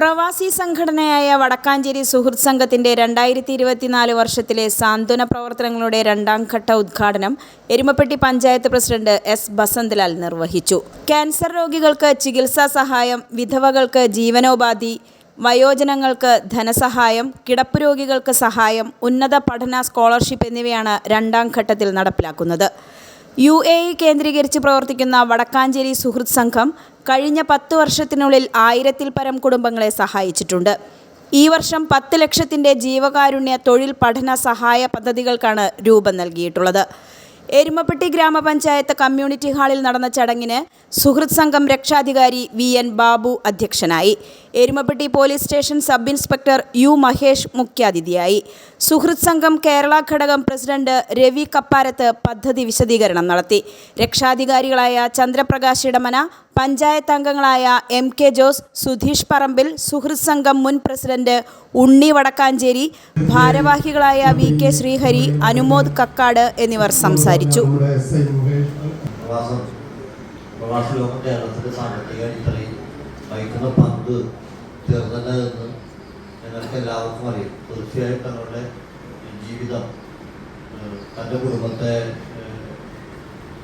പ്രവാസി സംഘടനയായ വടക്കാഞ്ചേരി സുഹൃത് സംഘത്തിന്റെ രണ്ടായിരത്തി ഇരുപത്തിനാല് വർഷത്തിലെ സാന്ത്വന പ്രവർത്തനങ്ങളുടെ രണ്ടാം ഘട്ട ഉദ്ഘാടനം എരുമപ്പെട്ടി പഞ്ചായത്ത് പ്രസിഡന്റ് എസ് ബസന്ത്ലാൽ നിർവഹിച്ചു. ക്യാൻസർ രോഗികൾക്ക് ചികിത്സാ സഹായം വിധവകൾക്ക് ജീവനോപാധി വയോജനങ്ങൾക്ക് ധനസഹായം കിടപ്പ് രോഗികൾക്ക് സഹായം ഉന്നത പഠന സ്കോളർഷിപ്പ് എന്നിവയാണ് രണ്ടാം ഘട്ടത്തിൽ നടപ്പിലാക്കുന്നത്. യു എ ഇ കേന്ദ്രീകരിച്ച് പ്രവർത്തിക്കുന്ന വടക്കാഞ്ചേരി സുഹൃത് സംഘം കഴിഞ്ഞ പത്ത് വർഷത്തിനുള്ളിൽ ആയിരത്തിൽ പരം കുടുംബങ്ങളെ സഹായിച്ചിട്ടുണ്ട്. ഈ വർഷം പത്ത് ലക്ഷത്തിന്റെ ജീവകാരുണ്യ തൊഴിൽ പഠന സഹായ പദ്ധതികൾക്കാണ് രൂപം നൽകിയിട്ടുള്ളത്. എരുമപ്പെട്ടി ഗ്രാമപഞ്ചായത്ത് കമ്മ്യൂണിറ്റി ഹാളിൽ നടന്ന ചടങ്ങിന് സുഹൃത് സംഘം രക്ഷാധികാരി വി എൻ ബാബു അധ്യക്ഷനായി. Erumapetty police station sub inspector U Mahesh മുഖ്യാതിഥിയായി. സുഹൃത് സംഘം കേരള ഘടകം പ്രസിഡന്റ് രവി കപ്പാരത്ത് പദ്ധതി വിശദീകരണം നടത്തി. രക്ഷാധികാരികളായ ചന്ദ്രപ്രകാശ് ഇടമന പഞ്ചായത്ത് അംഗങ്ങളായ എം കെ ജോസ് സുധീഷ് പറമ്പിൽ സുഹൃത് സംഘം മുൻ പ്രസിഡന്റ് ഉണ്ണി വടക്കാഞ്ചേരി ഭാരവാഹികളായ വി കെ ശ്രീഹരി അനുമോദ് കക്കാട് എന്നിവർ സംസാരിച്ചു. ഞങ്ങൾക്ക് എല്ലാവർക്കും അറിയാം. തീർച്ചയായും തങ്ങളുടെ ജീവിതം തന്റെ കുടുംബത്തെ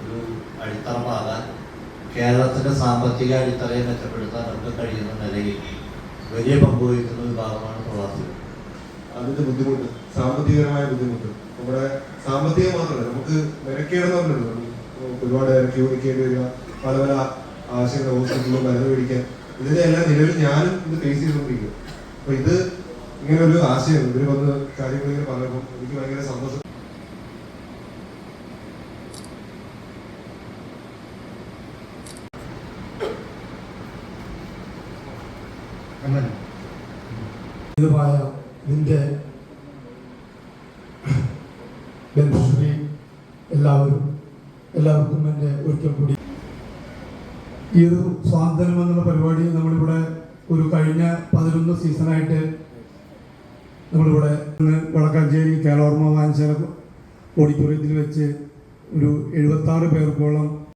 ഒരു അടിത്തറമാകാൻ കേരളത്തിന്റെ സാമ്പത്തിക അടിത്തറയെ മെച്ചപ്പെടുത്താൻ അവർക്ക് കഴിയുന്ന നിലയിൽ വലിയ പങ്ക് വഹിക്കുന്ന വിഭാഗമാണ് പ്രവാസികൾ. അതിന്റെ ബുദ്ധിമുട്ട് സാമ്പത്തികപരമായ ബുദ്ധിമുട്ട്. നമ്മുടെ സാമ്പത്തികം മാത്രമല്ല നമുക്ക് മെനക്കേടെന്ന് പറഞ്ഞിട്ടുണ്ട് ഒരുപാട് ഇറക്കി ഓടിക്കേണ്ടി വരിക പല പല ആവശ്യങ്ങൾ ഹോസ്പിറ്റലിൽ മരുന്ന് മേടിക്കാൻ. ഇതിന്റെ എല്ലാം നിലവിൽ ഞാനും ഇത് ഫേസ് ചെയ്തുകൊണ്ടിരിക്കും അപ്പൊ ഇത് ഇങ്ങനെ ഒരു ആശയം ഇവർ വന്ന് കാര്യങ്ങൾ ഇങ്ങനെ പറഞ്ഞപ്പോൾ എനിക്ക് ഭയങ്കര സന്തോഷം ഇതുമായ ഇതിന്റെ ബന്ധുശ്രീ എല്ലാവരും എല്ലാവർക്കും എന്റെ ഒരിക്കൽ കൂടി. ഈ ഒരു സ്വാതന്ത്ര്യം എന്നുള്ള പരിപാടി നമ്മളിവിടെ ഒരു കഴിഞ്ഞ പതിനൊന്ന് സീസണായിട്ട് നമ്മളിവിടെ വടക്കാഞ്ചേരി കേളോർമ വാഞ്ചാല ഓഡിറ്റോറിയത്തിൽ വെച്ച് ഒരു എഴുപത്താറ് പേർക്കോളം